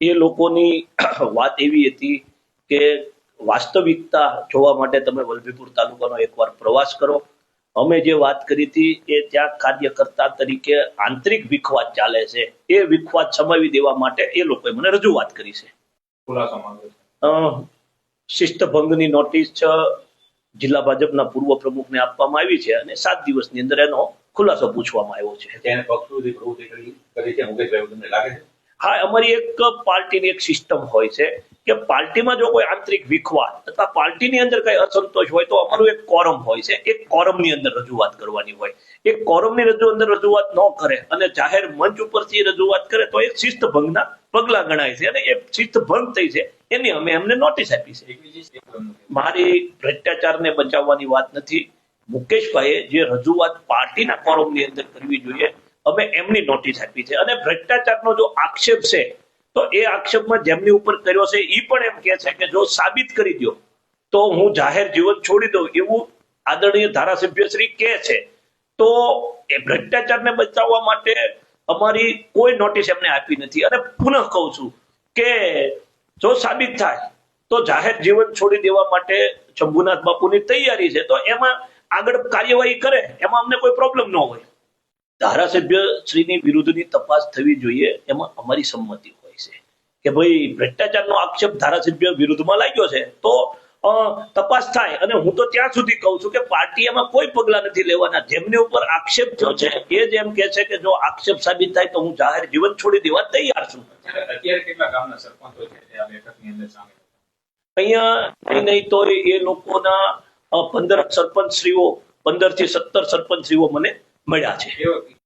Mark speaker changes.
Speaker 1: એ લોકોની વાત એવી હતી કે વાસ્તવિકતા જોવા માટે તમે વલભીપુર તાલુકાનો એકવાર પ્રવાસ કરો. અમે જે વાત કરી હતી એ ત્યાં કાર્યકર્તા તરીકે આંતરિક વિખવાદ ચાલે છે. એ વિખવાદ સમાવી દેવા માટે એ લોકોએ મને રજૂઆત કરી છે. શિસ્તભંગની નોટિસ જિલ્લા ભાજપના પૂર્વ પ્રમુખને આપવામાં આવી છે અને સાત દિવસની અંદર એનો ખુલાસો પૂછવામાં આવ્યો છે? હા, અમારી એક પાર્ટીની એક સિસ્ટમ હોય છે કે પાર્ટીમાં જો કોઈ આંતરિક વિખવાદ અથવા પાર્ટીની અંદર કઈ અસંતોષ હોય તો અમારું એક કોરમ હોય છે. એક કોરમની અંદર રજૂઆત કરવાની હોય. એક કોરમની રજૂ અંદર રજૂઆત ન કરે અને જાહેર મંચ ઉપરથી રજૂઆત કરે તો એ શિસ્ત ભંગના પગલા ગણાય છે અને એ શિસ્ત ભંગ થઈ છે. એની અમે એમને નોટિસ આપી છે. મારી ભ્રષ્ટાચારને બચાવવાની વાત નથી. મુકેશભાઈએ જે રજૂઆત પાર્ટીના કોરમની અંદર કરવી જોઈએ અમે એમની નોટિસ આપી છે. અને ભ્રષ્ટાચારનો જો આક્ષેપ છે, તો એ આક્ષેપમાં જેમની ઉપર કર્યો છે એ પણ એમ કહે છે કે જો સાબિત કરી દો તો હું જાહેર જીવન છોડી દઉં એવું આદરણીય ધારાસભ્ય શ્રી કહે છે. તો એ ભ્રષ્ટાચારને બચાવવા માટે અમારી કોઈ નોટિસ એમને આપી નથી. અને પુનઃ કહું છું કે જો સાબિત થાય, તો જાહેર જીવન છોડી દેવા માટે શંભુનાથ બાપુની તૈયારી છે. તો એમાં આગળ કાર્યવાહી કરે, એમાં અમને કોઈ પ્રોબ્લેમ ન હોય. ધારાસભ્ય શ્રીની વિરુદ્ધની તપાસ થવી જોઈએ એમાં અમારી સંમતિ હોય છે. કે ભાઈ ભ્રષ્ટાચારનો આક્ષેપ ધારાસભ્ય વિરુદ્ધમાં લાગ્યો છે તો તપાસ થાય. અને હું તો ત્યાં સુધી કહું છું કે પાર્ટી એમાં કોઈ પગલા નથી લેવાના. જેમની ઉપર આક્ષેપ થયો છે એ જ એમ કે છે કે જો આક્ષેપ સાબિત થાય તો હું જાહેર જીવન છોડી દેવા તૈયાર છું.
Speaker 2: અત્યારે અત્યારે કેટલા ગામના સરપંચો છે આ બેઠકની અંદર સામેલ
Speaker 1: અહીંયા નહીં નહીં તો એ લોકોના પંદર સરપંચ શ્રીઓ પંદરથી સત્તર સરપંચ શ્રીઓ મને મળ્યા છે.